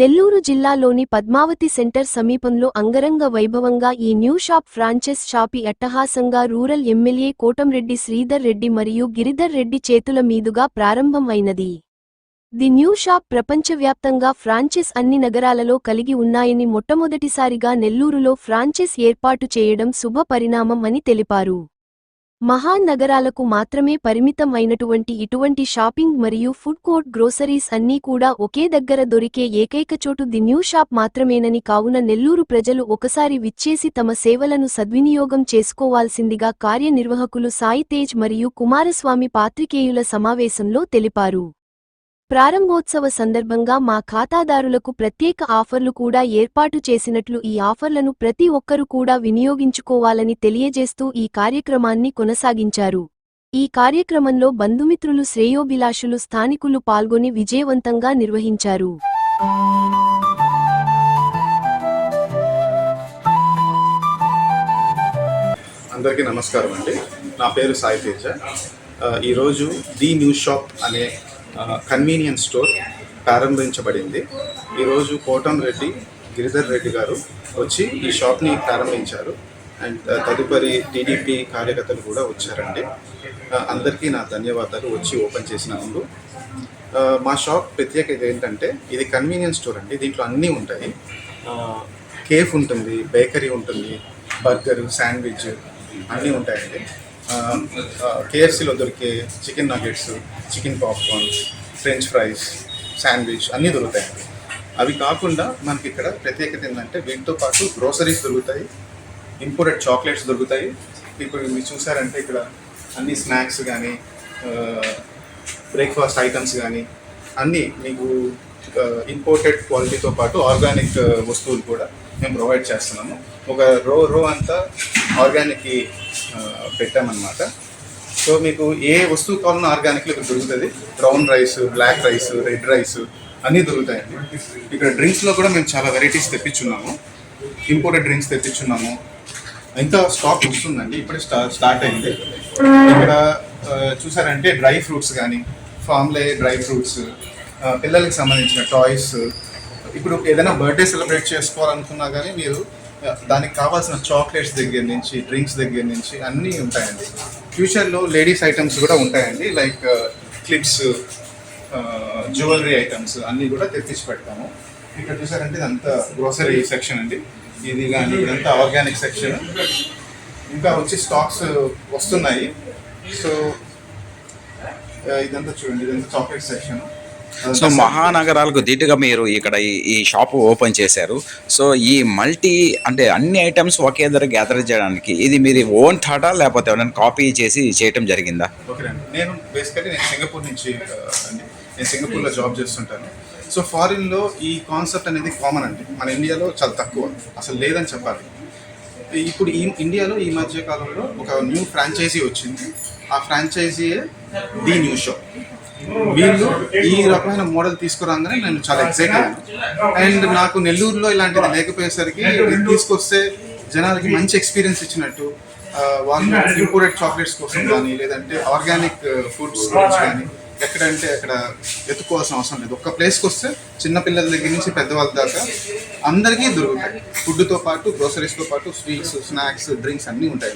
నెల్లూరు జిల్లాలోని పద్మావతి సెంటర్ సమీపంలో అంగరంగ వైభవంగా ఈ న్యూ షాప్ ఫ్రాంచెస్ షాపి అట్టహాసంగా రూరల్ ఎమ్మెల్యే కోటంరెడ్డి శ్రీధర్ రెడ్డి మరియు గిరిధర్ రెడ్డి చేతుల మీదుగా ప్రారంభం అయినది ది న్యూ షాప్ ప్రపంచవ్యాప్తంగా ఫ్రాంచెస్ అన్ని నగరాలలో కలిగి ఉన్నాయని మొట్టమొదటిసారిగా నెల్లూరులో ఫ్రాంచెస్ ఏర్పాటు చేయడం శుభ పరిణామం అని తెలిపారు. మహాన్ నగరాలకు మాత్రమే పరిమితం అయినటువంటి ఇటువంటి షాపింగ్ మరియు ఫుడ్ కోర్ట్ గ్రోసరీస్ అన్నీ కూడా ఒకే దగ్గర దొరికే ఏకైక చోటు ది న్యూ షాప్ మాత్రమేనని కావున నెల్లూరు ప్రజలు ఒకసారి విచ్చేసి తమ సేవలను సద్వినియోగం చేసుకోవాల్సిందిగా కార్యనిర్వాహకులు సాయి తేజ్ మరియు కుమారస్వామి పాత్రికేయుల సమావేశంలో తెలిపారు. ప్రారంభోత్సవ సందర్భంగా మా ఖాతాదారులకు ప్రత్యేక ఆఫర్లు కూడా ఏర్పాటు చేసినట్లు ఈ ఆఫర్లను ప్రతి ఒక్కరూ కూడా వినియోగించుకోవాలని తెలియజేస్తూ ఈ కార్యక్రమాన్ని కొనసాగించారు. ఈ కార్యక్రమంలో బంధుమిత్రులు శ్రేయోభిలాషులు స్థానికులు పాల్గొని విజయవంతంగా నిర్వహించారు. అందరికీ నమస్కారం అండి. నా పేరు సాయి తేజ. ఈరోజు ది న్యూస్ షాప్ అనే కన్వీనియన్స్ స్టోర్ ప్రారంభించబడింది. ఈరోజు కోటం రెడ్డి గిరిధర్ రెడ్డి గారు వచ్చి ఈ షాప్ని ప్రారంభించారు. అండ్ తదుపరి టీడీపీ కార్యకర్తలు కూడా వచ్చారండి. అందరికీ నా ధన్యవాదాలు. వచ్చి ఓపెన్ చేసినందుకు. మా షాప్ ప్రత్యేకత ఏంటంటే ఇది కన్వీనియన్స్ స్టోర్ అండి. దీంట్లో అన్నీ ఉంటాయి. కేఫ్ ఉంటుంది బేకరీ ఉంటుంది బర్గర్ శాండ్విచ్ అన్నీ ఉంటాయండి. కేఎఫ్సీలో దొరికే chicken nuggets chicken popcorn French fries sandwich అన్నీ దొరుకుతాయండి అవి కాకుండా మనకి ఇక్కడ ప్రత్యేకత ఏంటంటే వీటితో పాటు గ్రోసరీస్ దొరుకుతాయి ఇంపోర్టెడ్ చాక్లెట్స్ దొరుకుతాయి. ఇప్పుడు మీరు చూసారంటే ఇక్కడ అన్ని స్నాక్స్ కానీ బ్రేక్ఫాస్ట్ ఐటమ్స్ కానీ అన్నీ మీకు ఇంపోర్టెడ్ క్వాలిటీతో పాటు ఆర్గానిక్ వస్తువులు కూడా మేము ప్రొవైడ్ చేస్తున్నాము. ఒక రో రో అంతా ఆర్గానిక్ పెట్టామన్నమాట. సో మీకు ఏ వస్తువు కావాలన్నా ఆర్గానిక్లో ఇక్కడ దొరుకుతుంది. Brown rice black rice red rice అన్నీ దొరుకుతాయండి. ఇక్కడ డ్రింక్స్లో కూడా మేము చాలా వెరైటీస్ తెప్పించున్నాము. ఇంపోర్టెడ్ డ్రింక్స్ తెప్పించున్నాము. ఇంకా స్టాక్ వస్తుందండి. ఇప్పుడే స్టా స్టార్ట్ అయింది. ఇక్కడ చూసారంటే డ్రై ఫ్రూట్స్ కానీ ఫామ్లే డ్రై ఫ్రూట్స్ పిల్లలకి సంబంధించిన టాయ్స్. ఇప్పుడు ఏదైనా బర్త్డే సెలబ్రేట్ చేసుకోవాలనుకున్నా కానీ మీరు దానికి కావాల్సిన చాక్లెట్స్ దగ్గర నుంచి డ్రింక్స్ దగ్గర నుంచి అన్నీ ఉంటాయండి. ఫ్యూచర్లో లేడీస్ ఐటమ్స్ కూడా ఉంటాయండి. Like uh, clips uh, jewellery items అన్నీ కూడా తెప్పించి పెడతాము. ఇక్కడ చూసారంటే ఇదంతా గ్రోసరీ సెక్షన్ అండి. ఇది కానీ ఇదంతా ఆర్గానిక్ సెక్షన్. ఇంకా వచ్చి స్టాక్స్ వస్తున్నాయి. సో uh, ఇదంతా చూడండి. ఇదంతా చాక్లెట్ సెక్షన్. సో మహానగరాలకు ధీటుగా మీరు ఇక్కడ ఈ- షాప్ ఓపెన్ చేశారు. సో ఈ మల్టీ అంటే అన్ని ఐటమ్స్ ఒకే దగ్గర గ్యాదర్ చేయడానికి ఇది మీరు ఓన్ థాటా లేకపోతే ఎవరైనా కాపీ చేసి చేయటం జరిగిందా? నేను బేసికలీ నేను సింగపూర్ నుంచి నేను సింగపూర్లో జాబ్ చేస్తుంటాను. సో ఫారిన్లో ఈ కాన్సెప్ట్ అనేది కామన్ అండి. మన ఇండియాలో చాలా తక్కువ. అసలు లేదని చెప్పాలి. ఇప్పుడు ఈ ఇండియాలో ఈ మధ్య కాలంలో ఒక న్యూ ఫ్రాంచైజీ వచ్చింది. ఆ ఫ్రాంచైజీయే ది న్యూ షో. వీళ్ళు ఈ రకమైన మోడల్ తీసుకురాగానే నేను చాలా ఎక్సైట్ అయ్యాను. అండ్ నాకు నెల్లూరులో ఇలాంటిది లేకపోయేసరికి తీసుకొస్తే జనాలకి మంచి ఎక్స్పీరియన్స్ ఇచ్చినట్టు వాళ్ళు ఇంపోర్టెడ్ చాక్లెట్స్ కోసం కానీ లేదంటే ఆర్గానిక్ ఫుడ్స్ గురించి కానీ ఎక్కడంటే అక్కడ ఎత్తుకోవాల్సిన అవసరం లేదు. ఒక్క ప్లేస్కి వస్తే చిన్నపిల్లల దగ్గర నుంచి పెద్దవాళ్ళ దాకా అందరికీ దొరుకుతాయి. ఫుడ్తో పాటు గ్రోసరీస్తో పాటు స్వీట్స్ స్నాక్స్ డ్రింక్స్ అన్నీ ఉంటాయి.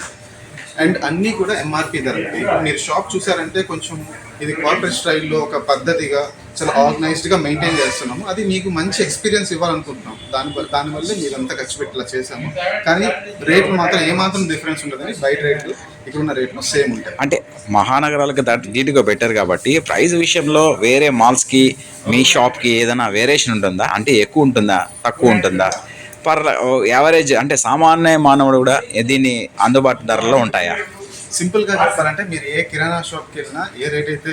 అండ్ అన్నీ కూడా ఎంఆర్పి ధర ఇప్పుడు మీరు షాప్ చూసారంటే కొంచెం ఇది కార్పొరేట్ స్టైల్లో ఒక పద్ధతిగా చాలా ఆర్గనైజ్డ్గా మెయింటైన్ చేస్తున్నాము. అది మీకు మంచి ఎక్స్పీరియన్స్ ఇవ్వాలనుకుంటున్నాం. దాని వల్ల దానివల్లే మీరు అంతా ఖర్చు పెట్టేలా చేశాము. కానీ రేట్ మాత్రం ఏమాత్రం డిఫరెన్స్ ఉండదని బయట రేట్లు ఇక్కడ ఉన్న రేట్లు సేమ్ ఉంటాయి. అంటే మహానగరాలకు దాటి నీట్గా పెట్టారు కాబట్టి ప్రైస్ విషయంలో వేరే మాల్స్కి మీ షాప్కి ఏదైనా వేరియేషన్ ఉంటుందా? అంటే ఎక్కువ ఉంటుందా? తక్కువ ఉంటుందా? పర్ యావరేజ్ అంటే సామాన్య మానవుడు కూడా దీన్ని అందుబాటు ధరలో ఉంటాయా? సింపుల్గా చెప్పాలంటే మీరు ఏ కిరాణా షాప్కి వెళ్ళినా ఏ రేట్ అయితే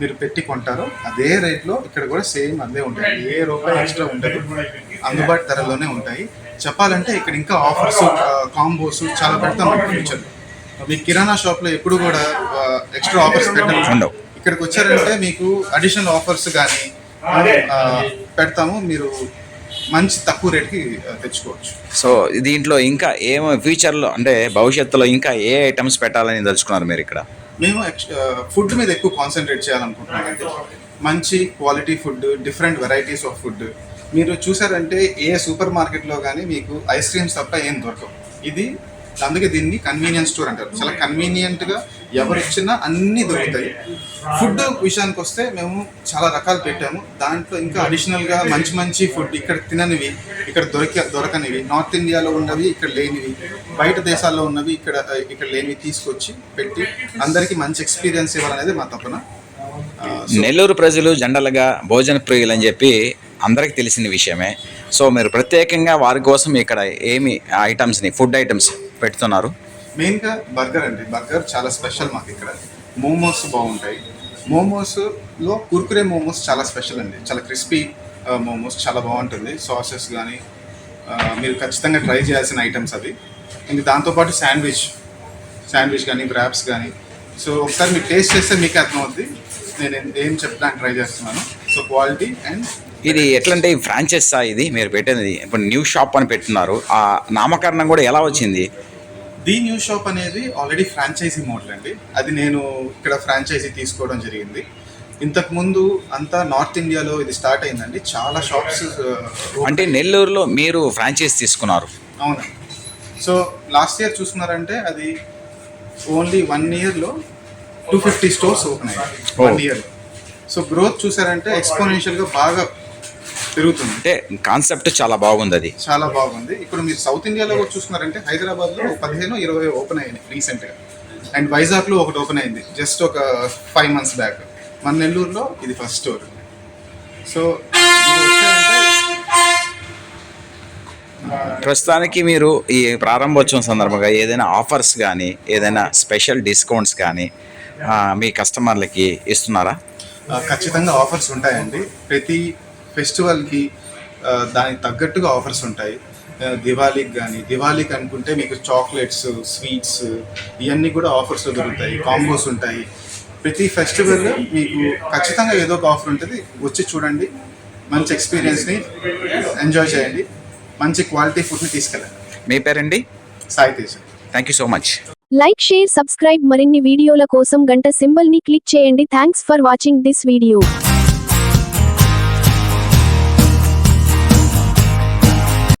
మీరు పెట్టి కొంటారో అదే రేట్లో ఇక్కడ కూడా సేమ్ అదే ఉంటాయి. ఏ రూపాయి ఎక్స్ట్రా ఉండదు. అందుబాటు ధరలోనే ఉంటాయి. చెప్పాలంటే ఇక్కడ ఇంకా ఆఫర్స్ కాంబోస్ చాలా పెడతాం ఫ్యూచర్లో మీ కిరాణా షాప్లో ఎప్పుడు కూడా ఎక్స్ట్రా ఆఫర్స్ పెట్టడం ఉండవు. ఇక్కడికి వచ్చారంటే మీకు అడిషనల్ ఆఫర్స్ కానీ పెడతాము. మీరు మంచి తక్కువ రేట్కి తెచ్చుకోవచ్చు. సో దీంట్లో ఇంకా ఏమో ఫ్యూచర్లో అంటే భవిష్యత్తులో ఇంకా ఏ ఐటమ్స్ పెట్టాలని తెలుసుకున్నారు మీరు ఇక్కడ? మేము ఫుడ్ మీద ఎక్కువ కాన్సన్ట్రేట్ చేయాలనుకుంటున్నాం. అండి మంచి quality food different varieties of food. మీరు చూసారంటే ఏ సూపర్ మార్కెట్లో కానీ మీకు ఐస్ క్రీమ్స్ తప్ప ఏం దొరకవు. ఇది అందుకే దీన్ని కన్వీనియన్స్ స్టోర్ అంటారు. చాలా కన్వీనియంట్గా ఎవరు ఇచ్చినా అన్నీ దొరుకుతాయి. ఫుడ్ విషయానికి వస్తే మేము చాలా రకాలు పెట్టాము. దాంట్లో ఇంకా అడిషనల్గా మంచి మంచి ఫుడ్ ఇక్కడ తిననివి ఇక్కడ దొరిక దొరకనివి నార్త్ ఇండియాలో ఉన్నవి ఇక్కడ లేనివి బయట దేశాల్లో ఉన్నవి ఇక్కడ ఇక్కడ లేనివి తీసుకొచ్చి పెట్టి అందరికీ మంచి ఎక్స్పీరియన్స్ ఇవ్వాలనేది మా తపన నెల్లూరు ప్రజలు జనరల్గా భోజన ప్రియులు అని చెప్పి అందరికీ తెలిసిన విషయమే. సో మీరు ప్రత్యేకంగా వారి కోసం ఇక్కడ ఏమి ఐటమ్స్ని ఫుడ్ ఐటమ్స్ పెడుతున్నారు. మెయిన్గా బర్గర్ అండి. బర్గర్ చాలా స్పెషల్ మాకు ఇక్కడ. మోమోస్ బాగుంటాయి. మోమోస్లో కుర్కురే మోమోస్ చాలా స్పెషల్ అండి. చాలా క్రిస్పీ మోమోస్ చాలా బాగుంటుంది. సాసెస్ కానీ మీరు ఖచ్చితంగా ట్రై చేయాల్సిన ఐటమ్స్ అవి. ఇంక దాంతోపాటు శాండ్విచ్ శాండ్విచ్ కానీ ర్యాప్స్ కానీ సో ఒకసారి మీరు టేస్ట్ చేస్తే మీకే అర్థమవుద్ది. నేను ఏం- ఏం చెప్పడానికి ట్రై చేస్తున్నాను. సో క్వాలిటీ అండ్ ఇది ఎట్లంటే ఫ్రాంచైజా ఇది? మీరు పెట్టినది. ఇప్పుడు న్యూ షాప్ అని పెట్టున్నారు. ఆ నామకరణం కూడా ఎలా వచ్చింది? ది న్యూ షాప్ అనేది ఆల్రెడీ ఫ్రాంచైజీ మోడల్ అండి. అది నేను ఇక్కడ ఫ్రాంచైజీ తీసుకోవడం జరిగింది. ఇంతకు ముందు అంతా నార్త్ ఇండియాలో ఇది స్టార్ట్ అయిందండి. చాలా షాప్స్ అంటే నెల్లూరులో మీరు ఫ్రాంచైజ్ తీసుకున్నారు. అవును. సో లాస్ట్ ఇయర్ చూసుకున్నారంటే అది ఓన్లీ వన్ ఇయర్లో టూ ఫిఫ్టీ స్టోర్స్ ఓపెన్ అయ్యాయి. వన్. ఇయర్ సో గ్రోత్ చూసారంటే ఎక్స్పోనెన్షియల్గా బాగా పెరుగుతుంది అంటే కాన్సెప్ట్ చాలా బాగుంది అది. చాలా బాగుంది. ఇప్పుడు మీరు సౌత్ ఇండియాలో కూడా చూసుకున్నారంటే హైదరాబాద్లో ఒక పదిహేను ఇరవై ఓపెన్ అయ్యాయి రీసెంట్గా. అండ్ వైజాగ్లో ఒకటి ఓపెన్ అయింది జస్ట్ ఒక ఫైవ్ మంత్స్ బ్యాక్. మన నెల్లూరులో ఇది ఫస్ట్ స్టోర్. సో ప్రస్తుతానికి మీరు ఈ ప్రారంభోత్సవం సందర్భంగా ఏదైనా ఆఫర్స్ కానీ ఏదైనా స్పెషల్ డిస్కౌంట్స్ కానీ మీ కస్టమర్లకి ఇస్తున్నారా? ఖచ్చితంగా ఆఫర్స్ ఉంటాయండి. ప్రతి ఫెస్టివల్కి దానికి తగ్గట్టుగా ఆఫర్స్ ఉంటాయి. దివాళీకి కానీ దివాళీకి అనుకుంటే మీకు చాక్లెట్స్ స్వీట్స్ ఇవన్నీ కూడా ఆఫర్స్ దొరుకుతాయి. కాంబోస్ ఉంటాయి. ప్రతి ఫెస్టివల్ మీకు ఖచ్చితంగా ఏదో ఒక ఆఫర్ ఉంటుంది. వచ్చి చూడండి. మంచి ఎక్స్పీరియన్స్ని ఎంజాయ్ చేయండి. మంచి క్వాలిటీ ఫుడ్ని తీసుకెళ్ళండి. మీ పేరండి? Sai Teja. Thank you so much like share subscribe మరిన్ని వీడియోల కోసం గంట సింబల్ని క్లిక్ చేయండి. Thanks for watching this video